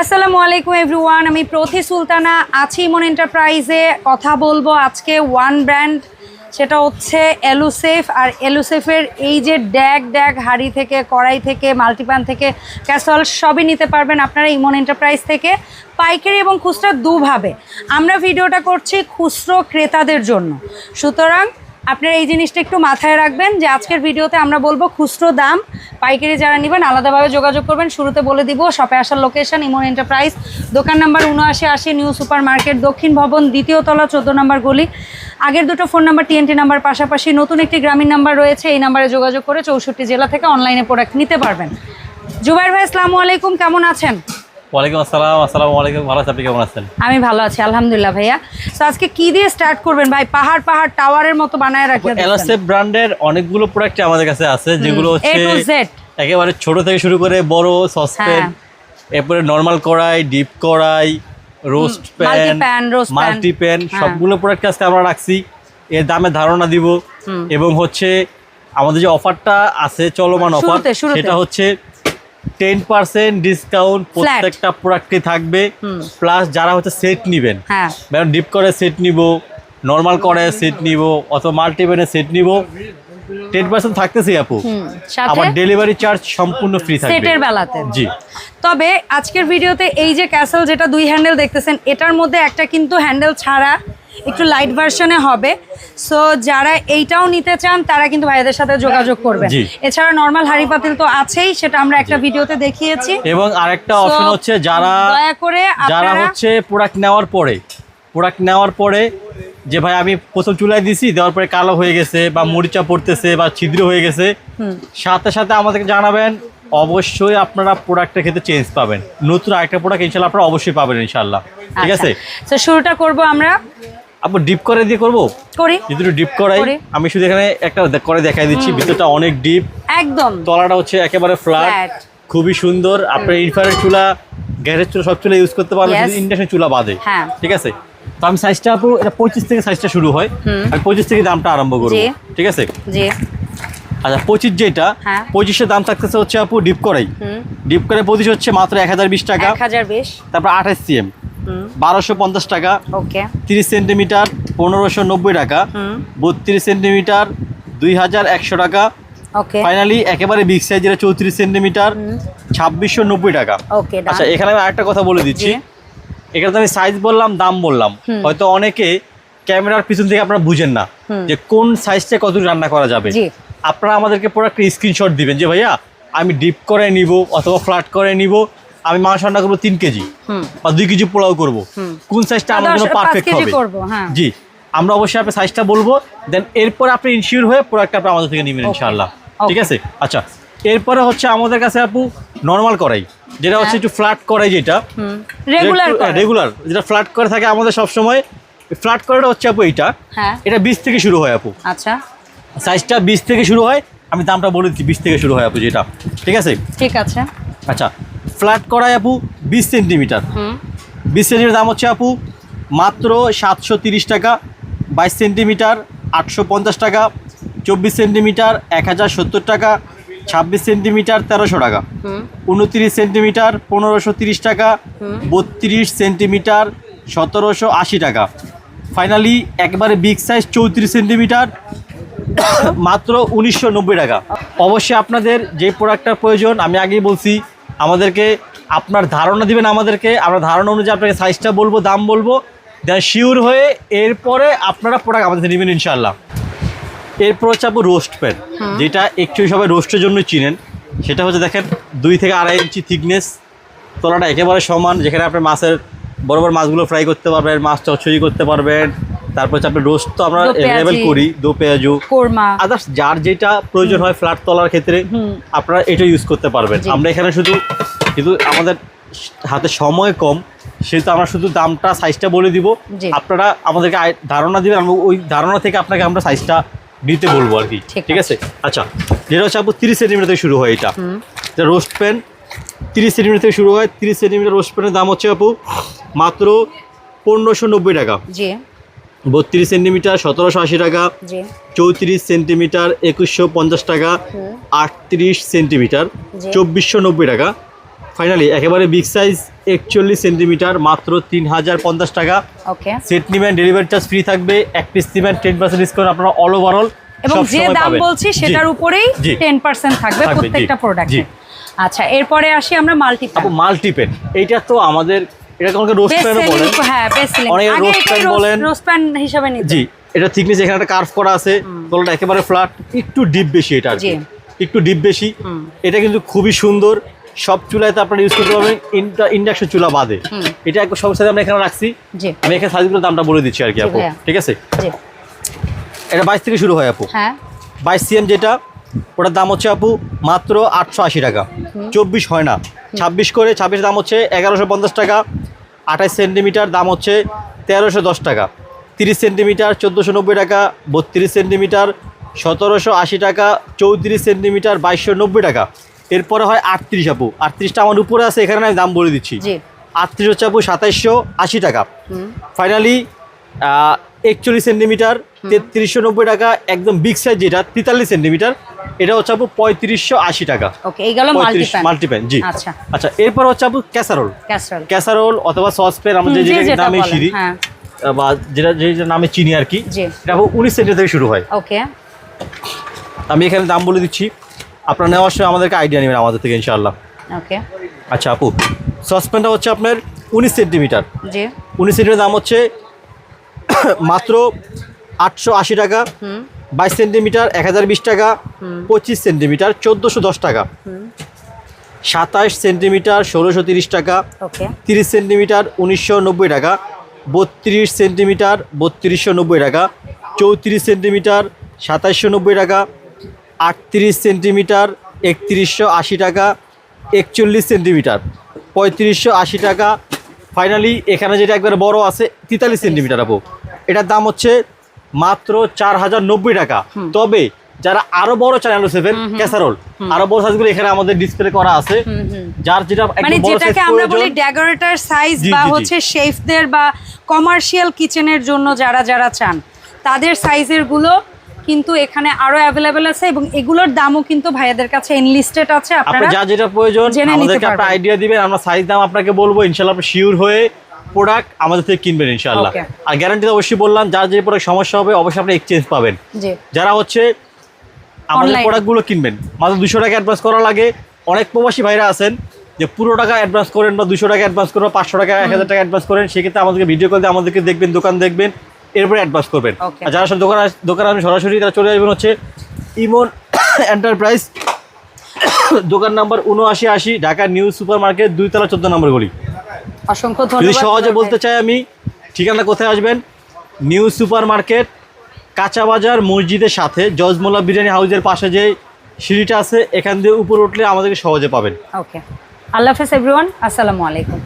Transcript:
আসসালামু আলাইকুম এভরিওয়ান, আমি প্রতি সুলতানা আছি ইমন এন্টারপ্রাইজে। কথা বলব আজকে ওয়ান ব্র্যান্ড, সেটা হচ্ছে এলুসেফ আর এলুসেফের এই যে ড্যাগ ড্যাগ হাড়ি থেকে, কড়াই থেকে, মাল্টিপ্যান থেকে, ক্যাসল সবই নিতে পারবেন আপনারা ইমন এন্টারপ্রাইজ থেকে। পাইকারি এবং খুচরা দুভাবে। আমরা ভিডিওটা করছি খুচরো ক্রেতাদের জন্য। সুতরাং আপনারা এই জিনিসটা একটু মাথায় রাখবেন যে আজকের ভিডিওতে আমরা বলব খুচরো দাম। পাইকারি যারা নেবেন, আলাদাভাবে যোগাযোগ করবেন। শুরুতে বলে দিব শপে আসার লোকেশন ইমন এন্টারপ্রাইজ দোকান নাম্বার উনআশি আশি নিউ সুপার মার্কেট দক্ষিণ ভবন, দ্বিতীয় তলা, চোদ্দ নম্বর গলি। আগের দুটো ফোন নাম্বার টিএনটি নাম্বার পাশাপাশি নতুন একটি গ্রামীণ নাম্বার রয়েছে, এই নাম্বারে যোগাযোগ করে চৌষট্টি জেলা থেকে অনলাইনে প্রোডাক্ট নিতে পারবেন। জুবাইর ভাই, আসসালামু আলাইকুম, কেমন আছেন? ওয়ালাইকুম আসসালাম আসসালামু আলাইকুম। ভালো আপনি কেমন আছেন? আমি ভালো আছি আলহামদুলিল্লাহ ভাইয়া। তো আজকে কি দিয়ে স্টার্ট করবেন ভাই? পাহাড় পাহাড় টাওয়ারের মতো বানায় রাখবেন ব্র্যান্ডের অনেকগুলো প্রোডাক্ট আমাদের কাছে আছে যেগুলো হচ্ছে একেবারে ছোট থেকে শুরু করে বড় সসপ্যান হ্যাঁ। এরপরে নর্মাল কড়াই ডিপ কড়াই রোস্ট প্যান মাল্টি প্যান। সবগুলো প্রোডাক্ট আজকে আমরা রাখছি। এর দামে ধারণা দিব। এবং হচ্ছে আমাদের যে অফারটা আছে চলমান অফার। সেটা হচ্ছে টেন পার্সেন্ট ডিসকাউন্ট প্রত্যেকটা প্রোডাক্টে থাকবে প্লাস যারা হচ্ছে সেট নিবেন। হ্যাঁ। ম্যাডাম ডিপ করে সেট নিব নর্মাল করে সেট নিব অথবা মাল্টিপেনের সেট নিব টেন পার্সেন্ট থাকতেছে আপু। আবার ডেলিভারি চার্জ সম্পূর্ণ ফ্রি থাকবে। সেটের বেলাতে। জি। তবে আজকের ভিডিওতে এই যে ক্যাসেল যেটা দুই হ্যান্ডেল দেখতেছেন এটার মধ্যে একটা কিন্তু হ্যান্ডেল ছাড়া একটু লাইট ভার্সনে হবে। সো যারা এইটাও নিতে চান তারা কিন্তু ভাইদের সাথে যোগাযোগ করবে এছাড়া নর্মাল হাড়ি পাতিল তো আছেই সেটা আমরা একটা ভিডিওতে দেখিয়েছি। এবং আরেকটা অপশন হচ্ছে যারা দয়া করে যারা হচ্ছে প্রোডাক্ট নেওয়ার পরে প্রোডাক্ট নেওয়ার পরে যে ভাই আমি প্রথম চুলায় দিছি দেওয়ার পরে কালো হয়ে গেছে বা মরিচা পড়তেছে বা ছিদ্র হয়ে গেছে সাথে সাথে আমাদেরকে জানাবেন অবশ্যই আপনারা প্রোডাক্টের ক্ষেত্রে চেঞ্জ পাবেন। নতুন আরেকটা প্রোডাক্ট ইনশাল্লাহ আপনারা অবশ্যই পাবেন ইনশাল্লাহ ঠিক আছে? তো শুরুটা করব আমরা। আপু ডিপ করে দিয়ে করব? করি। যদি ডিপ করাই আমি শুধু এখানে একটা করে দেখাই দিচ্ছি ভিতরটা অনেক ডিপ একদম। তলাটা হচ্ছে একেবারে ফ্ল্যাট খুবই সুন্দর। আপনার ইনফ্রারেড চুলা গ্যাসের চুলা সব চুলা ইউজ করতে পারবেন. শুধু ইন্ডাকশন চুলা বাদে। হ্যাঁ। ঠিক আছে? তো আমি সাইজটা আপু এটা পঁচিশ থেকে সাইজটা শুরু হয়। আমি পঁচিশ থেকে দামটা আরম্ভ করব। ঠিক আছে? জি। আচ্ছা পঁচিশ যেটা হ্যাঁ। পঁচিশের দাম থাকতেছে হচ্ছে আপু ডিপ করাই ডিপ করে পঁচিশ হচ্ছে মাত্র এক হাজার বিশ টাকা। এক হাজার বিশ। তারপর আঠাশ সিএম বারোশো পঞ্চাশ টাকা। ওকে। তিরিশ সেন্টিমিটার পনেরোশো নব্বই টাকা। বত্রিশ সেন্টিমিটার দুই হাজার একশো টাকা। ওকে। ফাইনালি একেবারে বিগ সাইজের চৌত্রিশ সেন্টিমিটার ছাব্বিশশো নব্বই টাকা। ওকে আচ্ছা এখানে আমি আরেকটা কথা বলে দিচ্ছি। এখানে তো আমি সাইজ বললাম দাম বললাম। হয়তো অনেকে ক্যামেরার পিছন থেকে আপনারা বুঝেন না যে কোন সাইজটা কত রান্না করা যাবে। আপনারা আমাদেরকে প্রোডাক্ট স্ক্রিনশট দিবেন যে ভাইয়া আমি ডিপ করে নিব অথবা ফ্ল্যাট করে নিব। আমি মাংস রান্না করব তিন কেজি হুম। বা দুই কেজি পোলাও করব। কোন সাইজটা আমার জন্য পারফেক্ট হবে? করব, হ্যাঁ। জি। আমরা অবশ্যই আপনার সাইজটা বলব দেন এরপর আপনি ইনশিওর হয়ে প্রোডাক্ট আপনি আমাদের থেকে নেবেন ইনশাআল্লাহ। ঠিক আছে? আচ্ছা। এরপরে হচ্ছে আমাদের কাছে আপু নর্মাল করাই যেটা হচ্ছে একটু ফ্ল্যাট করাই যেটা। রেগুলার রেগুলার যেটা ফ্ল্যাট করে থাকে আমাদের সব সময় ফ্ল্যাট করাটা হচ্ছে আপু এইটা। হ্যাঁ। এটা বিশ থেকে শুরু হয় আপু। আচ্ছা। সাইজটা বিশ থেকে শুরু হয় আমি দামটা বলে দিচ্ছি বিশ থেকে শুরু হয় আপু যেটা। ঠিক আছে? ঠিক আছে। আচ্ছা। ফ্ল্যাট করাই আপু বিশ সেন্টিমিটার। বিশ সেন্টিমিটার দাম হচ্ছে আপু মাত্র সাতশো তিরিশ টাকা বাইশ সেন্টিমিটার আটশো পঞ্চাশ টাকা চব্বিশ সেন্টিমিটার এক হাজার সত্তর টাকা ছাব্বিশ সেন্টিমিটার তেরোশো টাকা। উনত্রিশ সেন্টিমিটার পনেরোশো তিরিশ টাকা বত্রিশ সেন্টিমিটার সতেরোশো আশি টাকা। ফাইনালি একবারে বিগ সাইজ চৌত্রিশ সেন্টিমিটার মাত্র উনিশশো নব্বই টাকা। অবশ্যই আপনাদের যে প্রোডাক্টটার প্রয়োজন আমি আগেই বলছি আমাদেরকে আপনার ধারণা দিবেন আমাদেরকে আমরা ধারণা অনুযায়ী আপনাকে সাইজটা বলব দাম বলব দেন শিওর হয়ে এরপরে আপনারা প্রোডাক্ট আমাদের নেবেন ইনশাল্লাহ এরপর হচ্ছে আপু রোস্ট প্যান যেটা একটু সবাই রোস্টের জন্য চিনেন। সেটা হচ্ছে দেখেন দুই থেকে আড়াই ইঞ্চি থিকনেস তলাটা একেবারে সমান যেখানে আপনি মাছের বড় বড় মাছগুলো ফ্রাই করতে পারবেন মাছ চচ্চড়ি করতে পারবেন। তারপর হচ্ছে আপনি রোস্ট তো আমরা অ্যাভেলেবেল করি দো পেঁয়াজু কোরমা। আদার্স যার যেটা প্রয়োজন হয় ফ্ল্যাট তলার ক্ষেত্রে আপনারা এটা ইউজ করতে পারবেন। আমরা এখানে শুধু কিন্তু আমাদের হাতে সময় কম সেহেতু আমরা শুধু দামটা সাইজটা বলে দিব। আপনারা আমাদেরকে ধারণা দিবেন আমরা ওই ধারণা থেকে আপনাকে আমরা সাইজটা নিতে বলব আর কি। ঠিক আছে। আচ্ছা যেটা হচ্ছে আপু তিরিশ সেন্টিমিটার থেকে শুরু হয় এটা। এটা রোস্ট প্যান তিরিশ সেন্টিমিটার থেকে শুরু হয়। তিরিশ সেন্টিমিটার রোস্ট প্যানের দাম হচ্ছে আপু মাত্র পনেরোশো নব্বই টাকা। বত্রিশ সেন্টিমিটার সতেরোশো আশি টাকা। চৌত্রিশ সেন্টিমিটার একুশশো পঞ্চাশ টাকা। আটত্রিশ সেন্টিমিটার। চব্বিশশো নব্বই টাকা। ফাইনালি একেবারে বিগ সাইজ একচল্লিশ সেন্টিমিটার মাত্র তিন হাজার পঞ্চাশ টাকা। সেট নিবেন ডেলিভারি চার্জ ফ্রি থাকবে। এক পিস নিবেন টেন পার্সেন্ট ডিসকাউন্ট আপনারা অল ওভারঅল এবং যে দাম বলছি সেটার উপরেই টেন পার্সেন্ট থাকবে প্রত্যেকটা। প্রোডাক্টে আচ্ছা এরপরে আসি আমরা মাল্টি আপু মাল্টিপেন এইটা তো আমাদের রোস্ট প্যানও বলেন। হ্যাঁ বেস্ট সেলিং অনেকে আগে roast বলেন। রোস্ট প্যান হিসাবে নিতে। জি এটা থিকনেস এখানে একটা কার্ভ করা আছে। একেবারে ফ্ল্যাট একটু ডিপ বেশি এটা আর একটু ডিপ বেশি। এটা কিন্তু খুবই সুন্দর। সব চুলাতে আপনারা ইউজ করতে পারবেন। ইন্ডাকশন চুলা বাদে। এটা একটু সব সাথে আমরা এখানে রাখছি। আমি এখানে সাইজগুলোর দামটা বলে দিচ্ছি আর কি আপু। ঠিক আছে? এটা বাইশ থেকে শুরু হয় আপু। হ্যাঁ। বাইশ সিএম যেটা ওটার দাম হচ্ছে আপু মাত্র আটশো আশি টাকা। চব্বিশ হয় না। ছাব্বিশ করে ছাব্বিশ দাম হচ্ছে এগারোশো পঞ্চাশ টাকা। আঠাশ সেন্টিমিটার দাম হচ্ছে তেরোশো দশ টাকা। তিরিশ সেন্টিমিটার চোদ্দোশো নব্বই টাকা বত্রিশ সেন্টিমিটার সতেরোশো আশি টাকা চৌত্রিশ সেন্টিমিটার বাইশশো নব্বই টাকা। এরপরে হয় আটত্রিশ আপু। আটত্রিশটা আমার উপরে আছে এখানে আমি দাম বলে দিচ্ছি। আটত্রিশ হচ্ছে আপু সাতাইশশো আশি টাকা। ফাইনালি একচল্লিশ সেন্টিমিটার তেত্রিশশো নব্বই টাকা একদম বিগ সাইজ যেটা তেতাল্লিশ সেন্টিমিটার এটা হচ্ছে আপু পঁয়ত্রিশশো আশি টাকা। ওকে এই গেল মাল্টিপ্যান জি। আচ্ছা। আচ্ছা এরপর হচ্ছে আপু ক্যাসারোল ক্যাসরোল ক্যাসারোল অথবা সসপ্যান আমাদের যে নামে সিঁড়ি হ্যাঁ। বা যেটা যে নামে চিনি আর কি এটা আপু উনিশ সেন্টিমিটার থেকে শুরু হয়। ওকে আমি এখানে দাম বলে দিচ্ছি। আপনারা নেওয়ার সময় আমাদেরকে আইডিয়া নেবেন আমাদের থেকে ইনশাআল্লাহ। ওকে আচ্ছা আপু সসপ্যানটা হচ্ছে আপনার উনিশ সেন্টিমিটার। জি। উনিশ সেন্টিমিটার দাম হচ্ছে মাত্র আটশো আশি টাকা। বাইশ সেন্টিমিটার এক হাজার বিশ টাকা পঁচিশ সেন্টিমিটার চোদ্দোশো দশ টাকা। সাতাশ সেন্টিমিটার ষোলোশো তিরিশ টাকা। তিরিশ সেন্টিমিটার উনিশশো নব্বই টাকা। বত্রিশ সেন্টিমিটার বত্রিশশো নব্বই টাকা। চৌত্রিশ সেন্টিমিটার সাতাশশো নব্বই টাকা। আটত্রিশ সেন্টিমিটার একত্রিশশো আশি টাকা। একচল্লিশ সেন্টিমিটার পঁয়ত্রিশশো আশি টাকা। ফাইনালি এখানে যেটা একবারে বড় আছে তেতাল্লিশ সেন্টিমিটার আপু। এটার দাম হচ্ছে মাত্র চার হাজার নব্বই টাকা। তবে যারা আরও বড় চ্যানেল সেভেন ক্যাসারোল আরও বড় সাইজগুলো এখানে আমাদের ডিসপ্লে করা আছে। যার যেটা মানে যেটাকে আমরা বলি ডেকোরেটর সাইজ বা। হচ্ছে শেফদের বা কমার্শিয়াল কিচেনের জন্য যারা যারা চান তাদের সাইজেরগুলো কিন্তু এখানে আরও অ্যাভেলেবেল আছে এবং এগুলোর দামও কিন্তু ভাইয়াদের কাছে এনলিস্টেড আছে। আপনার আপনারা যা যেটা প্রয়োজন আমাদেরকে একটা আইডিয়া দিবেন আমরা সাইজ দাম আপনাকে বলব ইনশাল্লাহ আপনি শিওর হয়ে প্রোডাক্ট আমাদের থেকে কিনবেন ইনশাল্লাহ আর গ্যারান্টি অবশ্যই বললাম যার যে প্রোডাক্ট সমস্যা হবে অবশ্যই আপনি এক্সচেঞ্জ পাবেন। যারা হচ্ছে আমাদের. প্রোডাক্টগুলো কিনবেন মাত্র দুশো টাকা অ্যাডভান্স করা লাগে। অনেক প্রবাসী ভাইরা আছেন যে পুরো টাকা অ্যাডভান্স করেন বা দুশো টাকা অ্যাডভান্স করেন বা পাঁচশো টাকা এক হাজার টাকা অ্যাডভান্স করেন সেক্ষেত্রে আমাদেরকে ভিডিও কল দিয়ে আমাদেরকে দেখবেন দোকান দেখবেন এরপরে অ্যাডভান্স করবেন। আর যারা সব দোকান দোকান আসবেন সরাসরি তারা চলে আসবেন হচ্ছে ইমন এন্টারপ্রাইজ দোকান নাম্বার উনআশি আশি ঢাকা নিউ সুপার মার্কেট দুইতলা চোদ্দ নম্বর গলি। অসংখ্য যদি সহজে বলতে চাই আমি ঠিকানা কোথায় আসবেন? নিউ সুপার মার্কেট কাঁচা বাজার মসজিদের সাথে জজমোলা বিরিয়ানি হাউজের পাশে যে সিঁড়িটা আছে এখান দিয়ে উপরে উঠলে আমাদেরকে সহজে পাবেন। ওকে আল্লাহ হাফেজ এভরিওয়ান আসসালামু আলাইকুম।